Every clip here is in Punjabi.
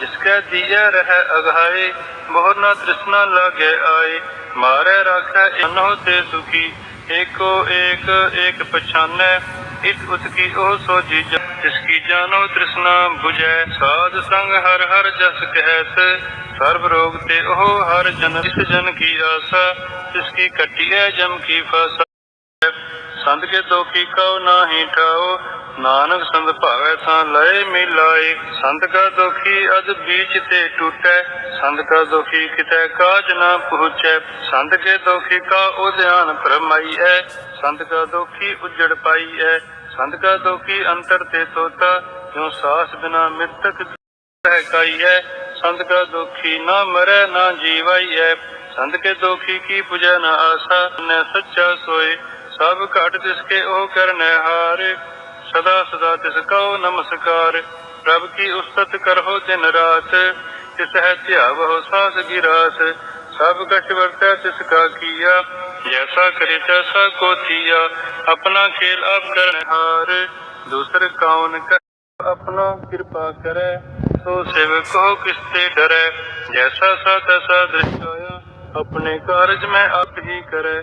जिसके दिए रहे अघाए बहुत न तृष्णा लगे आए मारे रखे इन्हो ते सुखी एको एक एक पछाने इत उसकी ओ सोजी जा- जिसकी जानो तृष्णा बुझे साध संग हर हर जस कहत सर्व रोग ते ओह हर जन इस जन की आशा जिसकी कटिए जम की फसा ਸੰਤ ਕੇ ਦੋਖੀ ਕਉ ਨਾਹੀ ਠਾਓ ਨਾਨਕ ਸੰਤ ਭਾਵੈ ਤਾਂ ਲਏ ਮਿਲਾਏ। ਸੰਤ ਕਾ ਦੋਖੀ ਅਜ ਬੀਚ ਤੇ ਟੂਟੈ ਸੰਤ ਕਾ ਦੋਖੀ ਕਿਤੈ ਕਾਜ ਨਾ ਪਹੁੰਚੈ। ਸੰਤ ਕੇ ਦੋਖੀ ਕਾ ਉਧਿਆਨ ਪਰਮਾਈ ਸੰਤ ਕਾ ਦੋਖੀ ਉਜੜ ਪਾਈ ਹੈ ਸੰਤ ਕਾ ਦੋਖੀ ਅੰਤਰ ਤੇ ਤੋਤਾ ਜੋ ਸਾਸ ਬਿਨਾ ਮਿਤਕ ਹੈ ਕਾਈ ਸੰਤ ਕਾ ਦੋਖੀ ਨਾ ਮਰੈ, ਨਾ ਜੀਵਾਈ ਹੈ ਸੰਤ ਕੇ ਦੋਖੀ ਕੀ ਪੁਜੈ ਨਾ ਆਸਾ, ਨੇ ਸੱਚਾ ਸੋਏ। ਸਭ ਘਟ ਤਿਸ ਕੇ ਉਹ ਕਰਨੈ ਹਾਰ, ਸਦਾ ਸਦਾ ਤਿਸ ਕਉ ਨਮਸਕਾਰ। ਪ੍ਰਭ ਕੀ ਉਸਤਤ ਕਰਹੁ ਦਿਨ ਰਾਤ, ਤਿਸ ਹੈ ਧਿਆਵਹੁ ਸਾਸ ਗਿਰਾਸ। ਸਭ ਕਛ ਵਰਤੈ ਤਿਸ ਕਾ ਕੀਆ, ਜੈਸਾ ਕਰੇ ਤੈਸਾ ਕੋ ਥੀਆ। ਆਪਣਾ ਖੇਲ ਆਪ ਕਰਨੈ ਹਾਰ, ਦੂਸਰ ਕੌਣ ਕਰ ਆਪਣਾ ਕਿਰਪਾ ਕਰੈ, ਸੋ ਸੇਵਕ ਹੋ ਡਰੈ। ਜੈਸਾ ਸਾ ਤੈਸਾ ਦ੍ਰਿਸ਼ਟਾਇਆ, ਆਪਣੇ ਕਾਰਜ ਮੈਂ ਆਪ ਹੀ ਕਰੈ।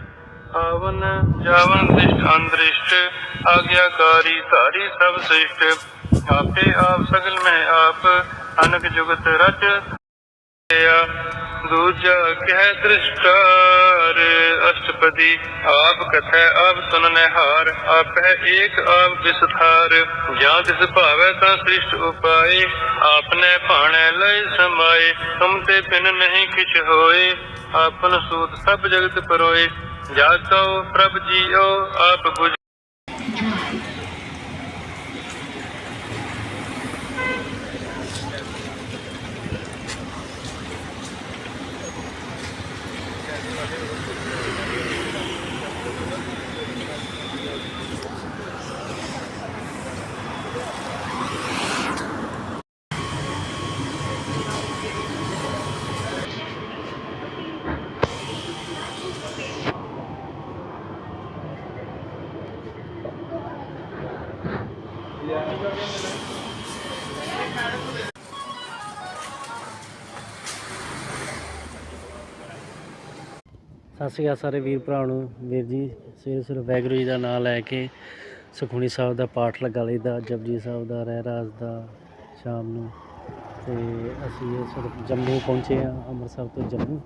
ਆਵਨ ਜਾਵਨ ਦਿਸ਼ਟ ਅੰਦ੍ਰਿਸ਼ਟ, ਆਗਿਆਕਾਰੀ ਧਾਰੀ ਸਭ ਸ੍ਰਿਸ਼ਟ ਆਪੇ ਆਪ ਸਗਲ ਮੈਂ ਆਪ, ਅਨਕ ਜੁਗਤ ਰਚ ਦੂਜਾ ਕਹਿ ਦ੍ਰਿਸ਼ਟਾਰ, ਅਸ਼ਟਪਦੀ ਆਪ ਕਥੈ, ਆਪ ਸੁਨਨੇ ਹਾਰ ਆਪ ਏਕ ਆਪ ਵਿਸਥਾਰ। ਜਾਂ ਤਿਸ ਭਾਵੈ ਤਾਂ ਸ੍ਰਿਸ਼ਟ ਉਪਾਏ, ਆਪਨੇ ਭਾਣੈ ਲਈ ਸਮਾਏ, ਤੁਮ ਤੇ ਬਿਨ ਨਹੀਂ ਕਿਛ ਹੋਏ। ਆਪਨ ਸੂਤ ਸਭ ਜਗਤ ਪਰੋਏ। ਜਾ ਕਉ ਪ੍ਰਭ ਜੀਓ ਆਪ ਬੁਝ ਸਤਿ ਸ਼੍ਰੀ ਅਕਾਲ ਸਾਰੇ ਵੀਰ ਭਰਾ ਨੂੰ। ਵੀਰ ਜੀ, ਸਵੇਰੇ ਸਵੇਰੇ ਵਾਹਿਗੁਰੂ ਜੀ ਦਾ ਨਾਮ ਲੈ ਕੇ ਸੁਖਮਨੀ ਸਾਹਿਬ ਦਾ ਪਾਠ ਲਗਾ ਲਈਦਾ, ਜਪਜੀ ਸਾਹਿਬ ਦਾ ਰਹਿਰਾਸ ਦਾ, ਸ਼ਾਮ ਨੂੰ। ਤੇ ਅਸੀਂ ਇਸ ਵਕਤ ਜੰਮੂ ਪਹੁੰਚੇ ਆ ਅੰਮ੍ਰਿਤਸਰ ਤੋਂ ਜੰਮੂ।